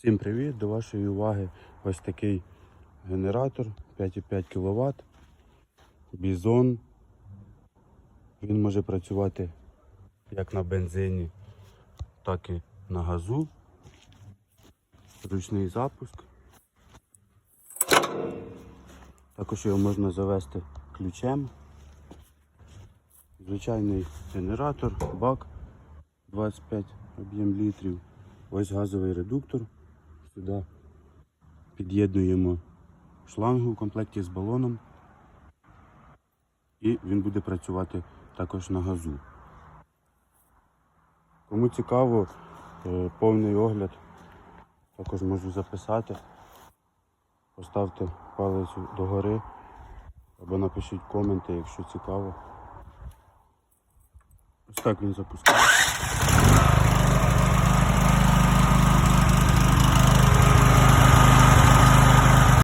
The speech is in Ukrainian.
Всім привіт! До вашої уваги ось такий генератор 5,5 кВт. Бізон. Він може працювати як на бензині, так і на газу. Ручний запуск. Також його можна завести ключем. Звичайний генератор, бак 25 об'єм літрів. Ось газовий редуктор. Сюди під'єднуємо шлангу в комплекті з балоном. І він буде працювати також на газу. Кому цікаво, е, повний огляд також можу записати. Поставте палець догори або напишіть коменти, якщо цікаво. Ось так він запускається.